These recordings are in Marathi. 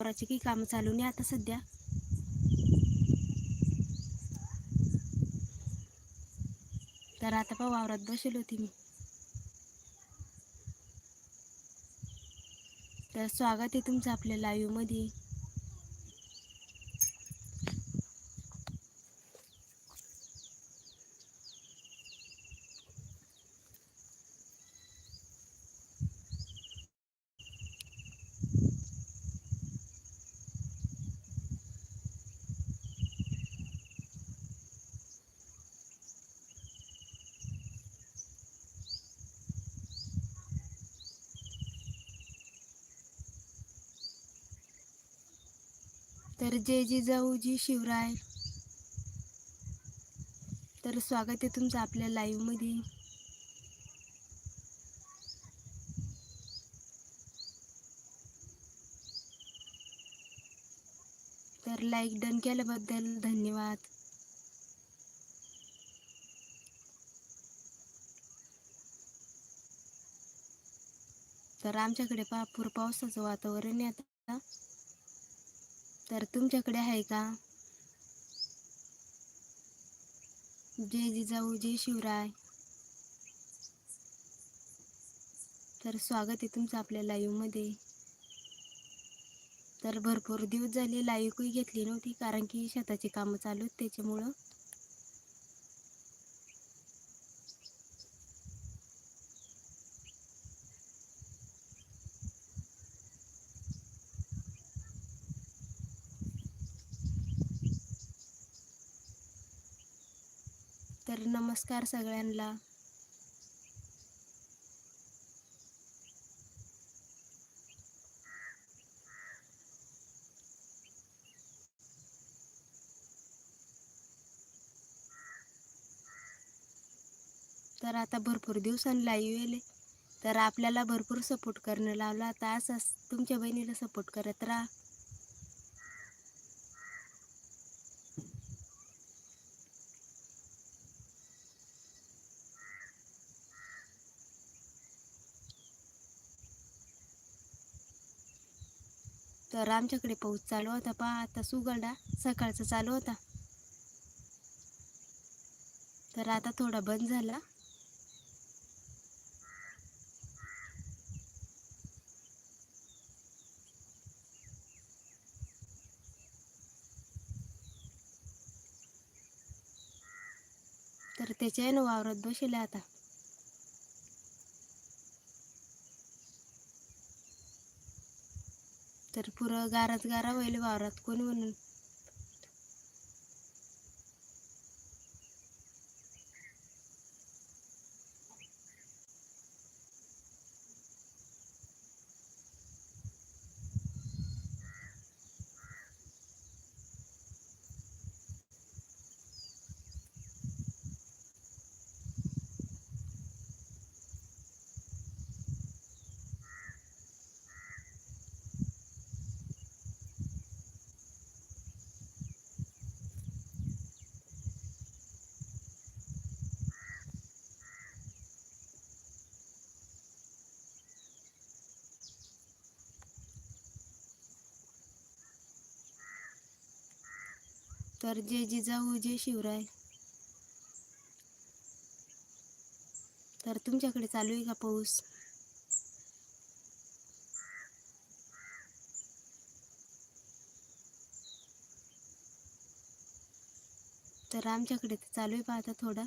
वावराची काही कामं चालू नाही आता सध्या? तर आता पण वावरात बसेल होती मी. तर स्वागत आहे तुमचं आपल्या लाईव्ह तर जय जिजाऊजी शिवराय. तर स्वागत आहे तुमचं आपल्या लाईव्हमध्ये तर लाईक डन केल्याबद्दल धन्यवाद. तर आमच्याकडे पहा पूर पावसाचं वातावरण आहे आता. तर तुमच्याकडे आहे का? जय जिजाऊ जय शिवराय. तर स्वागत आहे तुमचं आपल्या लाईवमध्ये तर भरपूर दिवस झाले लाईव्ह काही घेतली नव्हती कारण की शेताची कामं चालू आहेत त्याच्यामुळं. तर नमस्कार सगळ्यांना. तर आता भरपूर दिवसांनी लाईव्ह येले तर आपल्याला भरपूर सपोर्ट करणं लावला. आता असंच तुमच्या बहिणीला सपोर्ट करत राहा. तर आमच्याकडे पाऊस चालू होता पहा आता सुगडा सकाळचा चालू होता. तर आता थोडा बंद झाला. तर त्याच्याने वावरात बसेल आता. तर पुरं गारात गारा होईल वावरात. कोणी म्हणून? तर जय जिजाऊ जय शिवराय? तर तुमच्याकडे चालू आहे का पाऊस? तर आमच्याकडे तर चालू आहे पाहता थोडा.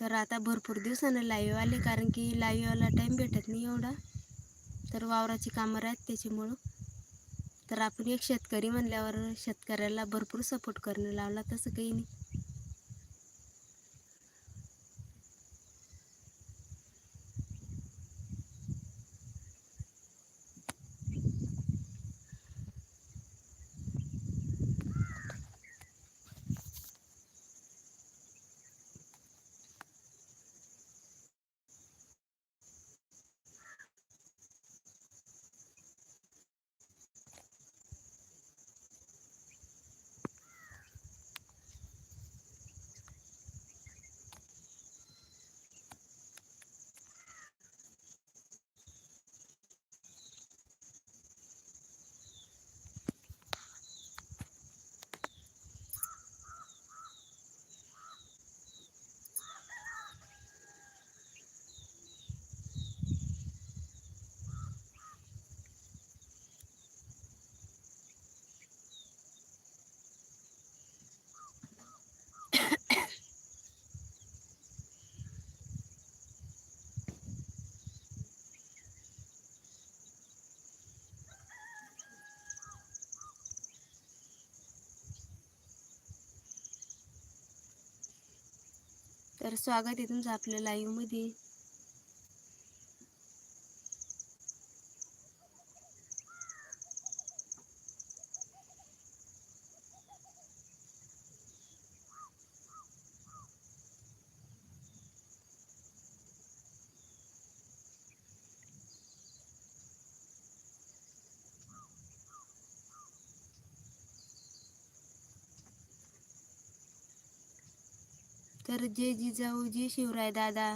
तर आता भरपूर दिवसानं लाईव्ह आले कारण की लाईव्हला टाईम भेटत नाही एवढा. तर वावराची कामं राहत त्याच्यामुळं. तर आपण एक शेतकरी म्हणल्यावर शेतकऱ्याला भरपूर सपोर्ट करणं लावला तसं काही नाही. तर स्वागत आहे तुमचं आपल्या लाईव्हमध्ये तर जे जिजाऊ जे शिवराय दादा.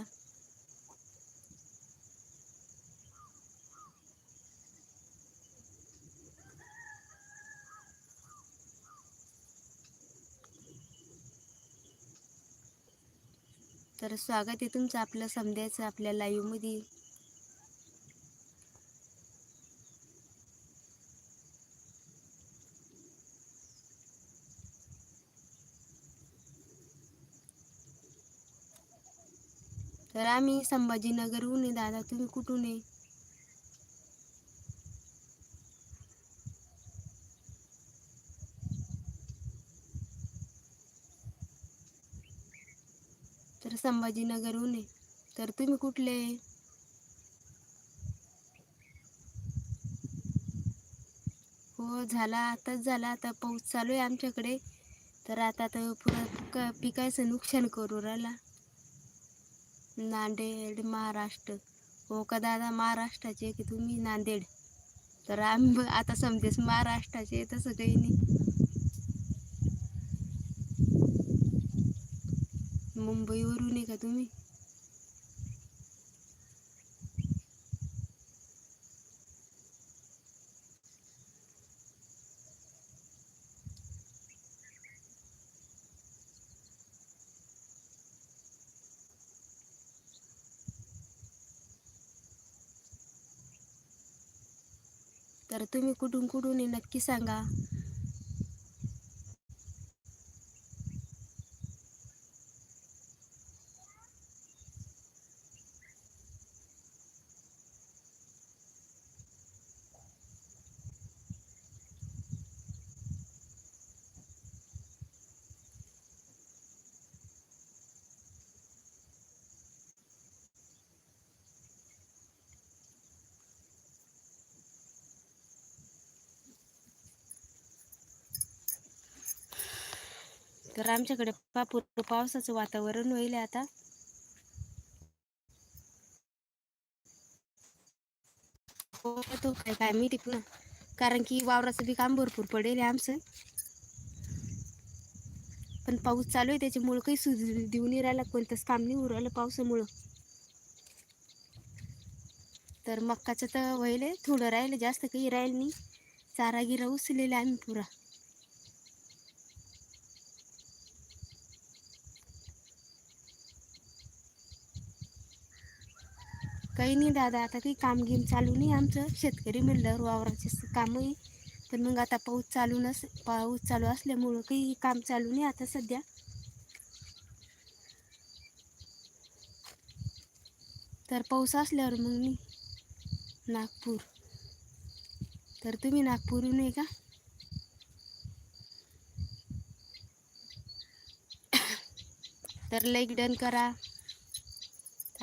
तर स्वागत आहे तुमचं आपलं समजायचं आपल्या लाईव्हमध्ये तर आम्ही संभाजीनगरहून आहे दादा तुम्ही कुठून आहे? तर संभाजीनगरहून आहे. तर तुम्ही कुठले हो झाला आताच झाला. आता पाऊस चालू आहे आमच्याकडे. तर आता तर पुरा क नुकसान करू राहिला. नांदेड महाराष्ट्र. हो का दादा? महाराष्ट्राचे की तुम्ही नांदेड? तर आम्ही आता समजेस महाराष्ट्राचे तसं काही नाही. मुंबईवरून आहे का तुम्ही? तुम्ही कुठून कुठून आहे नक्की सांगा. तर आमच्याकडे पापूर पावसाचं वातावरण होईल आता. हो तो काय काय माहिती पुन्हा कारण की वावराचं बी काम भरपूर पडेल आहे आमचं. पण पाऊस चालू आहे त्याच्यामुळं काही सुज देऊन नाही राहिला कोणतंच काम नाही होऊ राहिलं पावसामुळं. तर मक्काचं तर व्हायला थोडं राहिलं जास्त काही राहिलं नाही. चारा गिरा उचलेला आम्ही पुरा. काही नाही दादा आता काही काम घेम चालू नाही आमचं. शेतकरी म्हणलं वावराचे कामही. पण मग आता पाऊस चालू नस पाऊस चालू असल्यामुळं काही काम चालू नाही आता सध्या. तर पाऊस असल्यावर मग मी नागपूर. तर तुम्ही नागपूरहून आहे का? तर लाईक डन करा.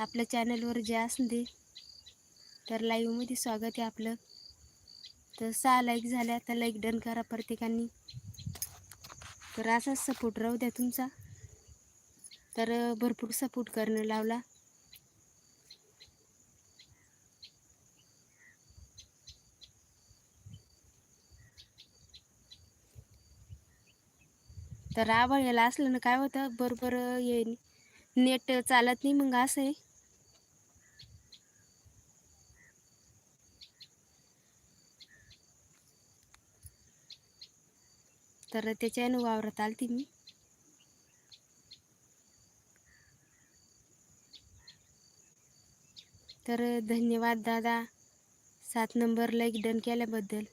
आपल्या चॅनलवर जे असं दे तर लाईव्हमध्ये स्वागत आहे आपलं. तर सहा लाईक झाल्या तर लाईक डन करा प्रत्येकांनी. तर असाच सपोर्ट राहू द्या तुमचा. तर भरपूर सपोर्ट करणं लावला. तर आभाळ याला असलं ना काय होतं बरोबर ये नेट चालत नाही मग असं आहे. तर त्याच्यानं वावरात आलती मी. तर धन्यवाद दादा सात नंबर लाईक डन केल्याबद्दल.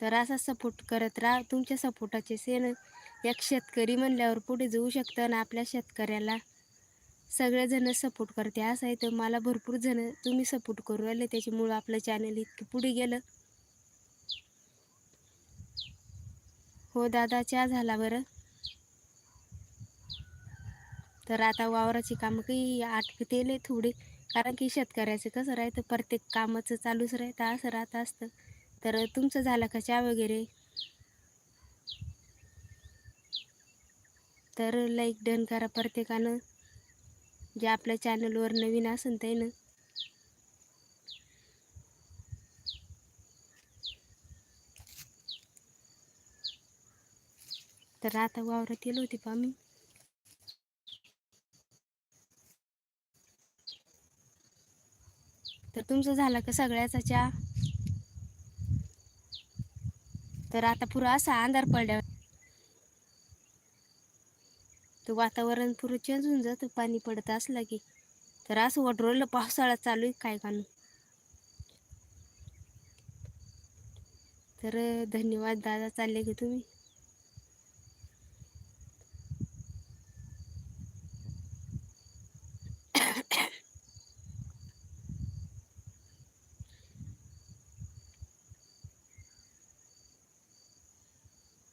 तर असा सपोर्ट करत राहा तुमच्या सपोर्टाचे सेन एक शेतकरी म्हणल्यावर पुढे जाऊ शकतं आणि आपल्या शेतकऱ्याला. सगळेजण सपोर्ट करते असं आहे तर मला भरपूर जण तुम्ही सपोर्ट करू राहिले त्याच्यामुळं आपलं चॅनल इतकं पुढे गेलं. हो दादा चहा झाला बरं. तर आता वावराची कामं काही आटकतेले थोडी कारण की शेतकऱ्याचं कसं राहतं प्रत्येक कामाचं चालूच राहतं असं राहत असतं. तर तुमचं झालं का चहा वगैरे? तर लाईक डन करा प्रत्येकानं. जे आपल्या चॅनलवर नवीन असेल त्यानं. तर आता वावरात गेलो होते पा मी. तर तुमचं झालं का सगळ्याचा चहा? तर आता पुरा असा अंधार पडल्यावर तर वातावरण पुरं चेंज होऊन जातं पाणी पडत असलं की. तर असं वाटरलं पावसाळा चालू आहे काय कानू. तर धन्यवाद दादा चालले की तुम्ही?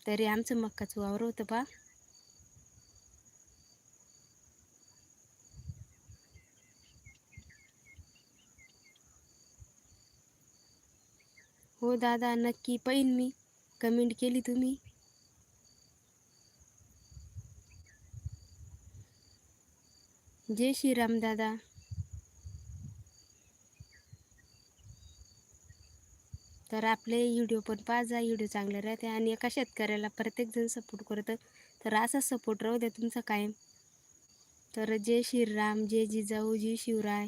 तरी आमचं मक्काचं वावर होतं पा हो दादा नक्की पाहिन मी. कमेंट केली तुम्ही. जय श्रीराम दादा. तर आपले व्हिडिओ पण पाच जा व्हिडिओ चांगले राहते आणि एका शेतकऱ्याला प्रत्येकजण सपोर्ट करतं. तर असा सपोर्ट राहू द्या तुमचा कायम. तर जय श्रीराम जय जिजाऊ जय शिवराय.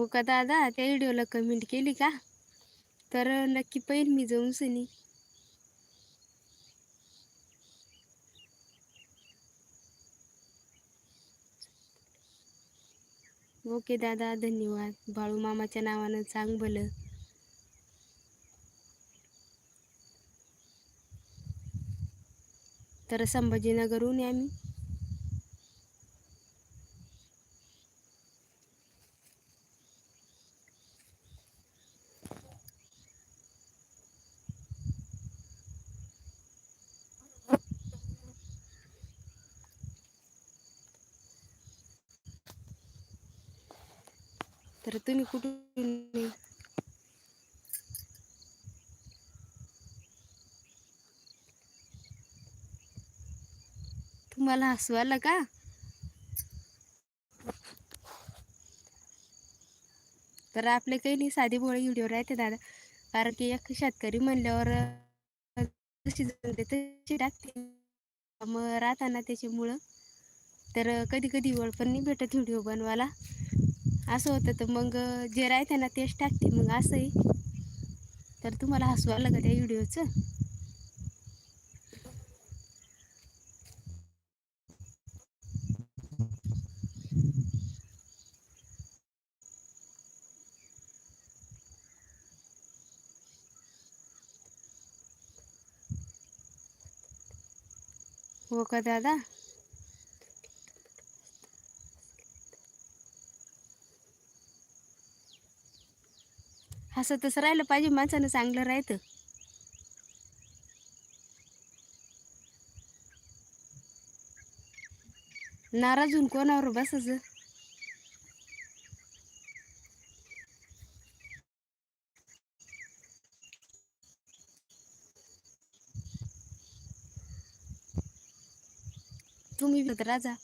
हो का दादा? त्या व्हिडिओला कमेंट केली का? तर नक्की पहिल मी जाऊन सनी. ओके दादा धन्यवाद. बाळू मामाच्या नावानं चांग भलं. तर संभाजीनगरहून या आम्ही. तर तुम्ही कुठून तुम्हाला हसू आलं का? तर आपले काही नाही साधे भोळे व्हिडिओ राहते दादा. कारण की एक शेतकरी म्हणल्यावर अं, जशी जमते तशी टाकते. मग राहताना त्याच्यामुळं. तर कधी कधी वेळ पण नाही भेटत व्हिडिओ बनवायला. असं होतं तर मग जे राहते ना तेच टाकते. मग असंही. तर तुम्हाला हसू आलं का त्या व्हिडिओचं? हो का दादा? असं तसं राहिलं पाहिजे माणसानं चांगलं राहतं नाराज होऊन कोणावर बसायचं? तुम्ही राजा.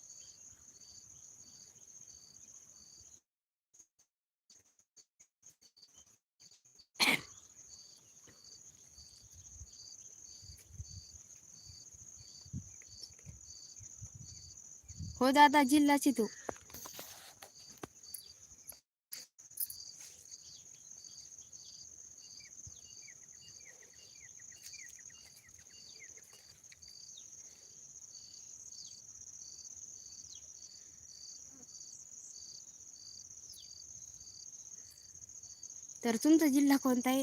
हो दादा जिल्हाची तू. तर तुमचा जिल्हा कोणता आहे?